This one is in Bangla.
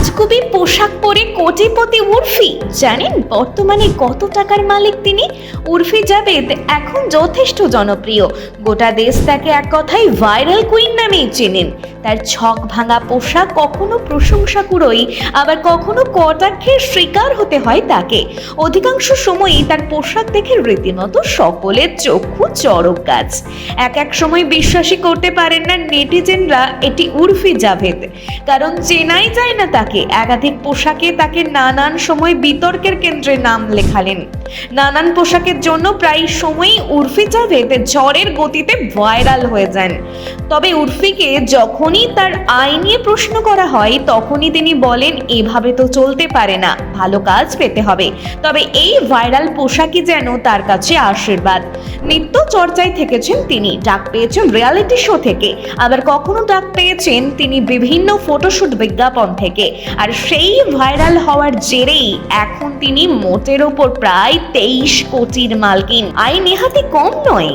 রাজকবি পোশাক পরে কোটিপতি উর্ফি। জানেন বর্তমানে কত টাকার মালিক তিনি? উর্ফি জাবেদ এখন যথেষ্ট জনপ্রিয়। গোটা দেশ তাকে এক কথায় ভাইরাল কুইন নামেই চেনেন। তার ছক ভাঙা পোশাক কখনো প্রশংসা কুড়োই আবার কখনো কটাক্ষের শিকার হতে হয় তাকে। অধিকাংশ সময়ই তার পোশাক দেখে রীতিমতো সকলের চক্ষু চড়ক গাছ এক এক সময় বিশ্বাসই করতে পারেন না নেটিজেনরা এটি উর্ফি জাভেদ, কারণ চেনাই যায় না তাকে। একাধিক পোশাকে তাকে নানান সময় বিতর্কের কেন্দ্রে নাম লেখালেন। নানান পোশাকের জন্য প্রায় সময়ই উর্ফি জাভেদ ঝড়ের গতিতে ভাইরাল হয়ে যান। তবে উর্ফিকে যখনই তার আয় নিয়ে প্রশ্ন করা হয়, তখনই তিনি বলেন, এভাবে তো চলতে পারে না। ভালো কাজ পেতে হবে। তবে এই ভাইরাল পোশাকই যেন তার কাছে আশীর্বাদ। নিত্য চর্চায় থেকেছেন তিনি। ডাক পেয়েছেন রিয়ালিটি শো থেকে। আবার কখনো ডাক পেয়েছেন তিনি বিভিন্ন ফটোশুট বিজ্ঞাপন থেকে। আর সেই ভাইরাল হওয়ার জেরেই এখন তিনি মোটের ওপর প্রায় তেইশ কোটির মালকিন। আয় নেহাতি কম নয়।